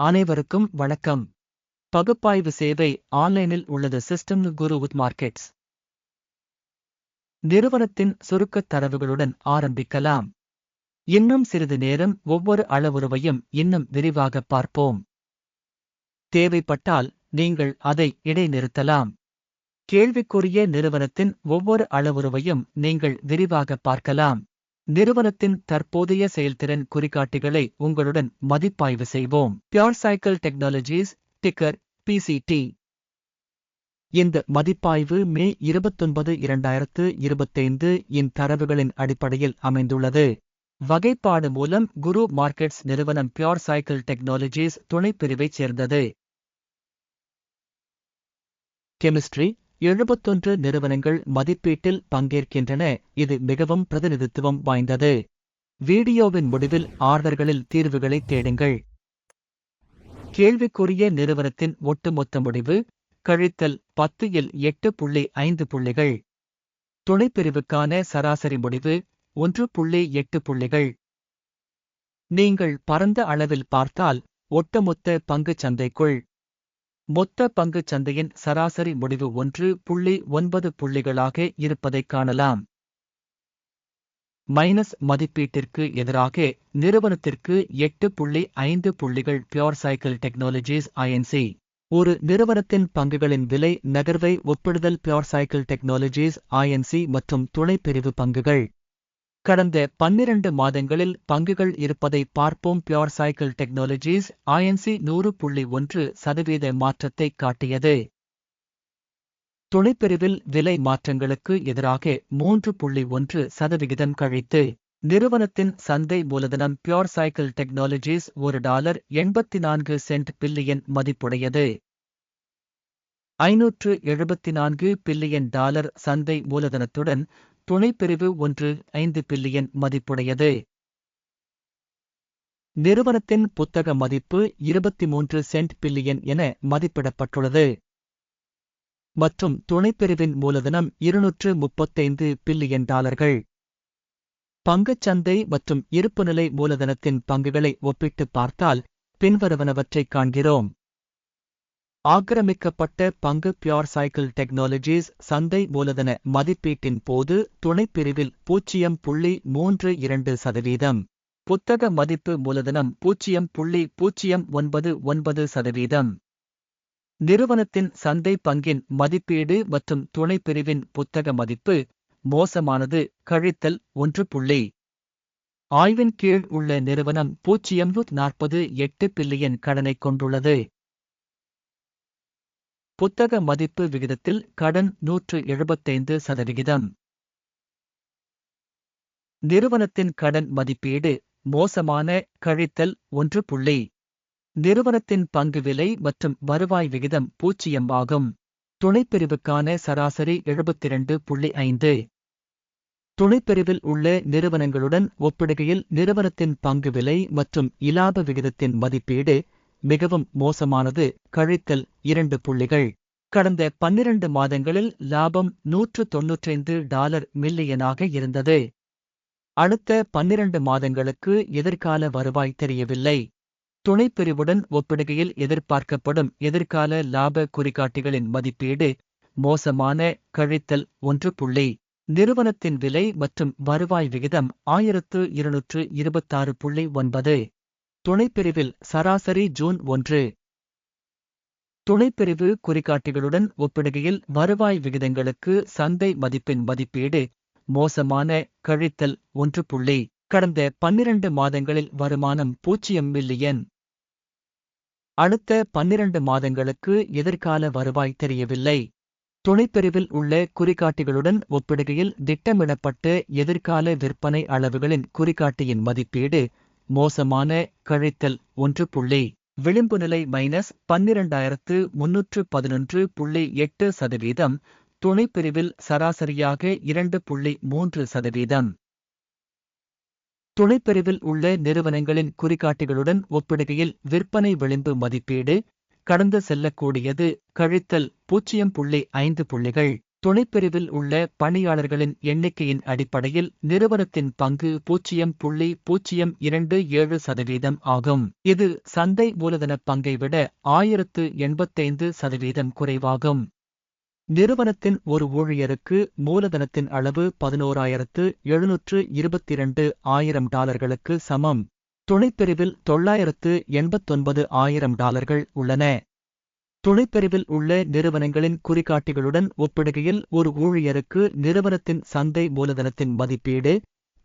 அனைவருக்கும் வணக்கம். பகுப்பாய்வு சேவை ஆன்லைனில் உள்ளது சிஸ்டம் குரு வித் மார்க்கெட்ஸ். நிறுவனத்தின் சுருக்கத் தரவுகளுடன் ஆரம்பிக்கலாம். இன்னும் சிறிது நேரம் ஒவ்வொரு அளவுருவையும் இன்னும் விரிவாக பார்ப்போம். தேவைப்பட்டால் நீங்கள் அதை இடைநிறுத்தலாம். கேள்விக்குரிய நிறுவனத்தின் ஒவ்வொரு அளவுருவையும் நீங்கள் விரிவாக பார்க்கலாம். நிறுவனத்தின் தற்போதைய செயல்திறன் குறிகாட்டிகளை உங்களுடன் மதிப்பாய்வு செய்வோம். Pure cycle technologies ticker PCT இந்த மதிப்பாய்வு மே இருபத்தொன்பது இரண்டாயிரத்து இருபத்தைந்து இன் தரவுகளின் அடிப்படையில் அமைந்துள்ளது. வகைப்பாடு மூலம் குரு மார்க்கெட்ஸ் நிறுவனம் பியோர் சைக்கிள் டெக்னாலஜிஸ் துணைப்பிரிவைச் சேர்ந்தது. கெமிஸ்ட்ரி எழுபத்தொன்று நிறுவனங்கள் மதிப்பீட்டில் பங்கேற்கின்றன. இது மிகவும் பிரதிநிதித்துவம் வாய்ந்தது. வீடியோவின் முடிவில் ஆர்டர்களில் தீர்வுகளை தேடுங்கள். கேள்விக்குரிய நிறுவனத்தின் ஒட்டுமொத்த முடிவு கழித்தல் பத்து இல் எட்டு புள்ளி ஐந்து புள்ளிகள். துணைப்பிரிவுக்கான சராசரி முடிவு ஒன்று புள்ளி எட்டு புள்ளிகள். நீங்கள் பரந்த அளவில் பார்த்தால் ஒட்டுமொத்த பங்குச் சந்தைக்குள் மொத்த பங்குச் சந்தையின் சராசரி முடிவு ஒன்று புள்ளி ஒன்பது புள்ளிகளாக இருப்பதைக் காணலாம். மைனஸ் மதிப்பீட்டிற்கு எதிராக நிறுவனத்திற்கு எட்டு புள்ளி ஐந்து புள்ளிகள் பியோர் சைக்கிள் டெக்னாலஜிஸ் ஐஎன்சி ஒரு நிறுவனத்தின் பங்குகளின் விலை நகர்வை ஒப்பிடுதல் பியோர் சைக்கிள் டெக்னாலஜிஸ் ஐஎன்சி மற்றும் துணைப்பிரிவு பங்குகள். கடந்த பன்னிரண்டு மாதங்களில் பங்குகள் இருப்பதை பார்ப்போம். பியோர் சைக்கிள் டெக்னாலஜிஸ் ஐஎன்சி நூறு புள்ளி ஒன்று சதவீத மாற்றத்தை காட்டியது. துணைப்பிரிவில் விலை மாற்றங்களுக்கு எதிராக மூன்று புள்ளி ஒன்று சதவிகிதம் கழித்து நிறுவனத்தின் சந்தை மூலதனம் பியோர் சைக்கிள் டெக்னாலஜிஸ் ஒரு டாலர் எண்பத்தி நான்கு சென்ட் பில்லியன் மதிப்புடையது. ஐநூற்று எழுபத்தி நான்கு பில்லியன் டாலர் சந்தை மூலதனத்துடன் துணைப்பிரிவு ஒன்று ஐந்து பில்லியன் மதிப்புடையது. நிறுவனத்தின் புத்தக மதிப்பு இருபத்தி மூன்று சென்ட் பில்லியன் என மதிப்பிடப்பட்டுள்ளது. மற்றும் துணைப்பிரிவின் மூலதனம் இருநூற்று முப்பத்தைந்து பில்லியன் டாலர்கள். பங்குச்சந்தை மற்றும் இருப்புநிலை மூலதனத்தின் பங்குகளை ஒப்பிட்டு பார்த்தால் பின்வருவனவற்றைக் காண்கிறோம். ஆக்கிரமிக்கப்பட்ட பங்கு பியோர் சைக்கிள் டெக்னாலஜிஸ் சந்தை மூலதன மதிப்பீட்டின் போது துணைப்பிரிவில் பூஜ்ஜியம் புள்ளி மூன்று இரண்டு சதவீதம். புத்தக மதிப்பு மூலதனம் பூஜ்ஜியம் புள்ளி பூஜ்ஜியம் ஒன்பது ஒன்பது சதவீதம். நிறுவனத்தின் சந்தை பங்கின் மதிப்பீடு மற்றும் துணைப்பிரிவின் புத்தக மதிப்பு மோசமானது கழித்தல் ஒன்று புள்ளி. ஆய்வின் கீழ் உள்ள நிறுவனம் பூஜ்ஜியம் நாற்பது எட்டு பில்லியன் கடனைக் கொண்டுள்ளது. புத்தக மதிப்பு விகிதத்தில் கடன் நூற்று எழுபத்தைந்து சதவிகிதம். நிறுவனத்தின் கடன் மதிப்பீடு மோசமான கழித்தல் ஒன்று புள்ளி. நிறுவனத்தின் பங்கு விலை மற்றும் வருவாய் விகிதம் பூச்சியம் ஆகும். துணைப்பிரிவுக்கான சராசரி எழுபத்திரண்டு புள்ளி ஐந்து. துணைப்பிரிவில் உள்ள நிறுவனங்களுடன் ஒப்பிடுகையில் நிறுவனத்தின் பங்கு விலை மற்றும் இலாப விகிதத்தின் மதிப்பீடு மிகவும் மோசமானது. கழித்தல் இரண்டு புள்ளிகள். கடந்த பன்னிரண்டு மாதங்களில் லாபம் நூற்று தொன்னூற்றைந்து டாலர் மில்லியனாக இருந்தது. அடுத்த பன்னிரண்டு மாதங்களுக்கு எதிர்கால வருவாய் தெரியவில்லை. துணைப்பிரிவுடன் ஒப்பிடுகையில் எதிர்பார்க்கப்படும் எதிர்கால லாப குறிகாட்டிகளின் மதிப்பீடு மோசமான கழித்தல் ஒன்று புள்ளி. நிறுவனத்தின் விலை மற்றும் வருவாய் விகிதம் ஆயிரத்து இருநூற்று இருபத்தாறு புள்ளி ஒன்பது. துணைப்பிரிவில் சராசரி ஜூன் ஒன்று. துணைப்பிரிவு குறிகாட்டிகளுடன் ஒப்பிடுகையில் வருவாய் விகிதங்களுக்கு சந்தை மதிப்பின் மதிப்பீடு மோசமான கழித்தல் ஒன்று புள்ளி. கடந்த பன்னிரண்டு மாதங்களில் வருமானம் பூஜ்ஜியம் மில்லியன். அடுத்த பன்னிரண்டு மாதங்களுக்கு எதிர்கால வருவாய் தெரியவில்லை. துணைப்பிரிவில் உள்ள குறிகாட்டிகளுடன் ஒப்பிடுகையில் திட்டமிடப்பட்ட எதிர்கால விற்பனை அளவுகளின் குறிகாட்டியின் மதிப்பீடு மோசமான கழித்தல் ஒன்று புள்ளி விளிம்பு நிலை மைனஸ் பன்னிரண்டாயிரத்து முன்னூற்று பதினொன்று புள்ளி எட்டு சதவீதம் துணைப்பிரிவில் சராசரியாக இரண்டு புள்ளி மூன்று சதவீதம். துணைப்பிரிவில் உள்ள நிறுவனங்களின் குறிகாட்டிகளுடன் ஒப்பிடுகையில் விற்பனை விளிம்பு மதிப்பீடு கடந்து செல்லக்கூடியது கழித்தல் பூஜ்ஜியம் புள்ளி ஐந்து புள்ளிகள். துணைப்பிரிவில் உள்ள பணியாளர்களின் எண்ணிக்கையின் அடிப்படையில் நிறுவனத்தின் பங்கு பூஜ்ஜியம் புள்ளி பூஜ்ஜியம் இரண்டு ஏழு சதவீதம் ஆகும். இது சந்தை மூலதன பங்கை விட ஆயிரத்து எண்பத்தைந்து சதவீதம் குறைவாகும். நிறுவனத்தின் ஒரு ஊழியருக்கு மூலதனத்தின் அளவு பதினோராயிரத்து எழுநூற்று இருபத்திரண்டு ஆயிரம் டாலர்களுக்கு சமம். துணைப்பிரிவில் தொள்ளாயிரத்து எண்பத்தொன்பது ஆயிரம் டாலர்கள் உள்ளன. துணைப்பிரிவில் உள்ள நிறுவனங்களின் குறிகாட்டிகளுடன் ஒப்பிடுகையில் ஒரு ஊழியருக்கு நிறுவனத்தின் சந்தை மூலதனத்தின் மதிப்பீடு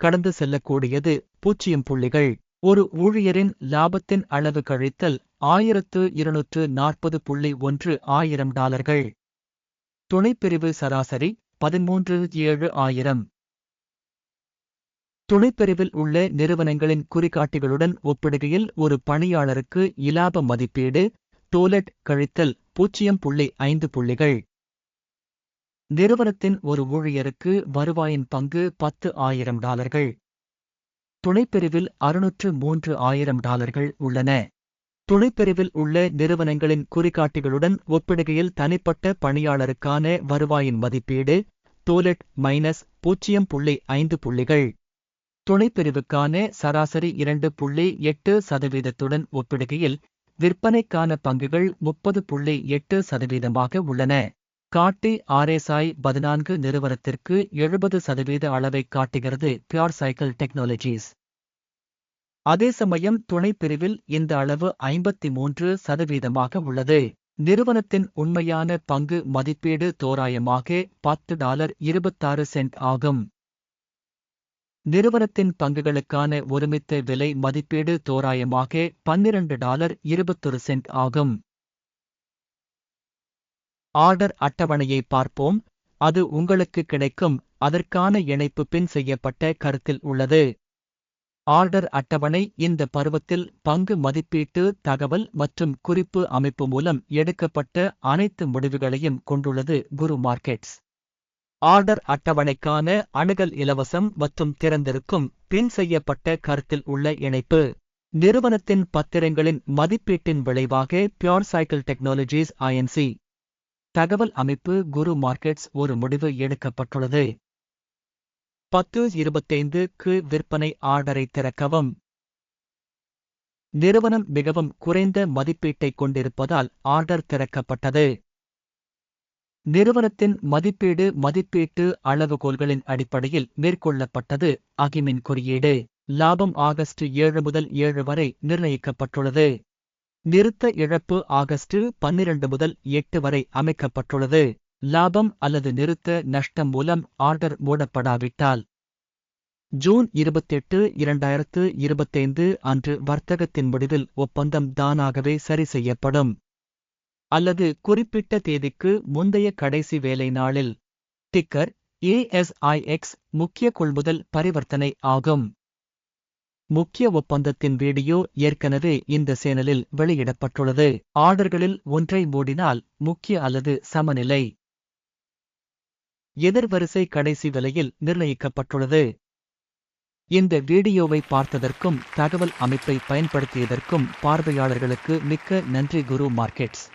கடந்து செல்லக்கூடியது பூஜ்ஜியம் புள்ளிகள். ஒரு ஊழியரின் லாபத்தின் அளவு கழித்தல் ஆயிரத்து இருநூற்று நாற்பது புள்ளி ஒன்று ஆயிரம் டாலர்கள். துணைப்பிரிவு சராசரி பதிமூன்று ஏழு ஆயிரம். துணைப்பிரிவில் உள்ள நிறுவனங்களின் குறிகாட்டிகளுடன் ஒப்பிடுகையில் ஒரு பணியாளருக்கு இலாப மதிப்பீடு டோலெட் கழித்தல் பூஜ்ஜியம் புள்ளி ஐந்து புள்ளிகள். நிறுவனத்தின் ஒரு ஊழியருக்கு வருவாயின் பங்கு பத்து ஆயிரம் டாலர்கள். துணைப்பிரிவில் அறுநூற்று மூன்று ஆயிரம் டாலர்கள் உள்ளன. துணைப்பிரிவில் உள்ள நிறுவனங்களின் குறிகாட்டிகளுடன் ஒப்பிடுகையில் தனிப்பட்ட பணியாளருக்கான வருவாயின் மதிப்பீடு டோலெட் மைனஸ் பூஜ்ஜியம் புள்ளி ஐந்து புள்ளிகள். துணைப்பிரிவுக்கான சராசரி இரண்டு புள்ளி எட்டு சதவீதத்துடன் ஒப்பிடுகையில் விற்பனைக்கான பங்குகள் முப்பது புள்ளி எட்டு சதவீதமாக உள்ளன. காட்டி ஆர்எஸ்ஐ பதினான்கு நிறுவனத்திற்கு எழுபது சதவீத அளவை காட்டுகிறது பியூர் சைக்கிள் டெக்னாலஜிஸ். அதே சமயம் துணைப்பிரிவில் இந்த அளவு ஐம்பத்தி மூன்று சதவீதமாக உள்ளது. நிறுவனத்தின் உண்மையான பங்கு மதிப்பீடு தோராயமாக பத்து டாலர் இருபத்தாறு சென்ட் ஆகும். நிறுவனத்தின் பங்குகளுக்கான ஒருமித்த விலை மதிப்பீடு தோராயமாக பன்னிரண்டு டாலர் இருபத்தொரு சென்ட் ஆகும். ஆர்டர் அட்டவணையை பார்ப்போம். அது உங்களுக்கு கிடைக்கும். அதற்கான இணைப்பு பின் செய்யப்பட்ட கருத்தில் உள்ளது. ஆர்டர் அட்டவணை இந்த பருவத்தில் பங்கு மதிப்பீட்டு தகவல் மற்றும் குறிப்பு அமைப்பு மூலம் எடுக்கப்பட்ட அனைத்து முடிவுகளையும் கொண்டுள்ளது குரு மார்க்கெட்ஸ். ஆர்டர் அட்டவணைக்கான அணுகல் இலவசம் மற்றும் திறந்திருக்கும் பின் செய்யப்பட்ட கருத்தில் உள்ள இணைப்பு. நிறுவனத்தின் பத்திரங்களின் மதிப்பீட்டின் விளைவாக பியோர் சைக்கிள் டெக்னாலஜிஸ் ஐஎன்சி தகவல் அமைப்பு குரு மார்க்கெட்ஸ் ஒரு முடிவு எடுக்கப்பட்டுள்ளது. பத்து இருபத்தைந்து க்கு விற்பனை ஆர்டரை திறக்கவும். நிறுவனம் மிகவும் குறைந்த மதிப்பீட்டை கொண்டிருப்பதால் ஆர்டர் திறக்கப்பட்டது. நிறுவனத்தின் மதிப்பீடு மதிப்பீட்டு அளவுகோல்களின் அடிப்படையில் மேற்கொள்ளப்பட்டது. அகிமின் குறியீடு லாபம் ஆகஸ்ட் ஏழு முதல் ஏழு வரை நிர்ணயிக்கப்பட்டுள்ளது. நிறுத்த இழப்பு ஆகஸ்ட் பன்னிரண்டு முதல் எட்டு வரை அமைக்கப்பட்டுள்ளது. லாபம் அல்லது நிறுத்த நஷ்டம் மூலம் ஆர்டர் மூடப்படாவிட்டால் ஜூன் இருபத்தெட்டு இரண்டாயிரத்து இருபத்தைந்து அன்று வர்த்தகத்தின் முடிவில் ஒப்பந்தம் தானாகவே சரி செய்யப்படும். அல்லது குறிப்பிட்ட தேதிக்கு முந்தைய கடைசி வேலை நாளில். டிக்கர் ஏஎஸ்ஐஎக்ஸ் முக்கிய கொள்முதல் பரிவர்த்தனை ஆகும். முக்கிய ஒப்பந்தத்தின் வீடியோ ஏற்கனவே இந்த சேனலில் வெளியிடப்பட்டுள்ளது. ஆர்டர்களில் ஒன்றை மூடினால் முக்கிய அல்லது சமநிலை. எதிர்வரிசை கடைசி விலையில் நிர்ணயிக்கப்பட்டுள்ளது. இந்த வீடியோவை பார்த்ததற்கும் தகவல் அமைப்பை பயன்படுத்தியதற்கும் பார்வையாளர்களுக்கு மிக்க நன்றி குரு மார்க்கெட்ஸ்.